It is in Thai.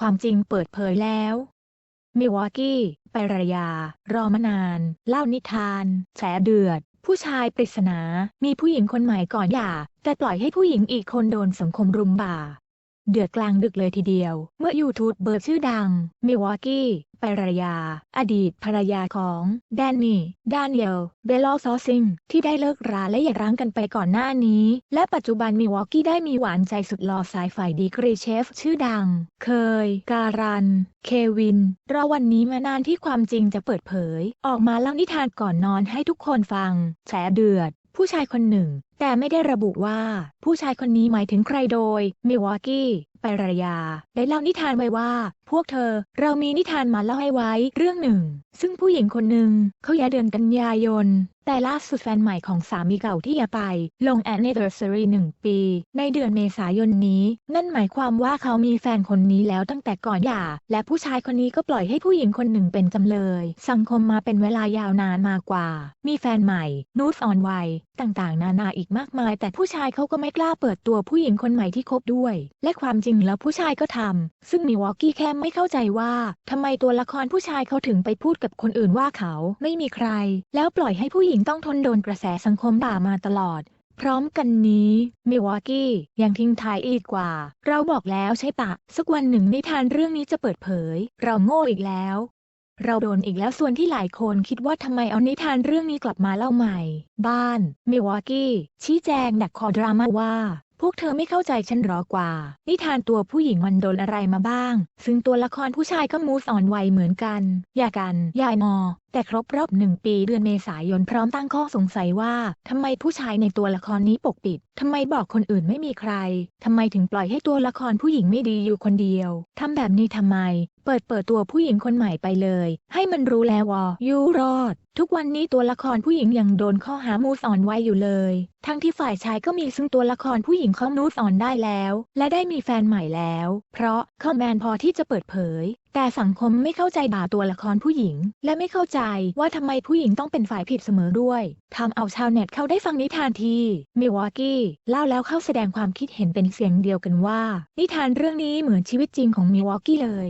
ความจริงเปิดเผยแล้ว มิวอกกี้ ไปรยา รอมานาน เล่านิทานแฉเดือด ผู้ชายปริศนา มีผู้หญิงคนใหม่ก่อนหย่า แต่ปล่อยให้ผู้หญิงอีกคนโดนสังคมรุมบ่า เดือดกลางดึกเลยทีเดียว เมื่อยูทูบเบอร์ชื่อดัง มิวอกกี้ไปรยา อดีตภรรยาของแดนนี่ ดานเยล เบลล์ซอซิง ที่ได้เลิกราและหย่าร้างกันไปก่อนหน้านี้ และปัจจุบันมิวอกกี้ได้มีหวานใจสุดหล่อสายฝ่ายดีกรีเชฟ ชื่อดัง เคย การัน เควิน รอวันนี้มานานที่ความจริงจะเปิดเผย ออกมาเล่านิทานก่อนนอนให้ทุกคนฟัง แฉเดือดผู้ชายคนหนึ่งแต่ไม่ได้ระบุว่าผู้ชายคนนี้หมายถึงใครโดย มิวอกกี้ไปรยา ได้เล่านิทานไว้ว่า พวกเธอเรามีนิทานมาเล่าให้ไว้เรื่องหนึ่ง ซึ่งผู้หญิงคนหนึ่งเขาย้ายเดือนกันยายน แต่ล่าสุดแฟนใหม่ของสามีเก่าที่ย้ายไป ลง anniversary หนึ่งปี ในเดือนเมษายนนี้ นั่นหมายความว่าเขามีแฟนคนนี้แล้วตั้งแต่ก่อนหย่า และผู้ชายคนนี้ก็ปล่อยให้ผู้หญิงคนหนึ่งเป็นจำเลย สังคมมาเป็นเวลายาวนานมากกว่า มีแฟนใหม่นูดออนไวต่างๆ นานาอีกมากมาย แต่ผู้ชายเขาก็ไม่กล้าเปิดตัวผู้หญิงคนใหม่ที่คบด้วย และความจริงแล้วผู้ชายก็ทำซึ่งมิวอกกี้แค่ไม่เข้าใจว่าทำไมตัวละครผู้ชายเขาถึงไปพูดกับคนอื่นว่าเขาไม่มีใคร แล้วปล่อยให้ผู้หญิงต้องทนโดนกระแสสังคมด่ามาตลอดพร้อมกันนี้มิวอกกี้ยังทิ้งท้ายอีกว่า เราบอกแล้วใช่ปะ สักวันหนึ่งนิทานเรื่องนี้จะเปิดเผย เราโง่อีกแล้ว เราโดนอีกแล้วส่วนที่หลายคนคิดว่าทำไมเอานิทานเรื่องนี้กลับมาเล่าใหม่ บ้าน มิวากกี้ ชี้แจงดักคอดราม่าว่า พวกเธอไม่เข้าใจฉันหรอกว่า นิทานตัวผู้หญิงมันโดนอะไรมาบ้าง ซึ่งตัวละครผู้ชายก็มูสออนไวเหมือนกัน อย่ากัน ยายมอ แต่ครบรอบหนึ่งปีเดือนเมษายนพร้อมตั้งข้อสงสัยว่าทำไมผู้ชายในตัวละครนี้ปกปิดทำไมบอกคนอื่นไม่มีใครทำไมถึงปล่อยให้ตัวละครผู้หญิงไม่ดีอยู่คนเดียวทำแบบนี้ทำไม เปิดเปิดตัวผู้หญิงคนใหม่ไปเลย ให้มันรู้แล้วว่ายูรอด ทุกวันนี้ตัวละครผู้หญิงยังโดนข้อหามูสอนไว้อยู่เลย ทั้งที่ฝ่ายชายก็มีซึ่งตัวละครผู้หญิงเขานูสอนได้แล้ว และได้มีแฟนใหม่แล้ว เพราะเขาแมนพอที่จะเปิดเผย แต่สังคมไม่เข้าใจบาตัวละครผู้หญิง และไม่เข้าใจว่าทำไมผู้หญิงต้องเป็นฝ่ายผิดเสมอด้วยทำเอาชาวเน็ตเขาได้ฟังนิทานทีมิวอกกี้เล่าแล้วเข้าแสดงความคิดเห็นเป็นเสียงเดียวกันว่า นิทานเรื่องนี้เหมือนชีวิตจริงของมิวอกกี้เลย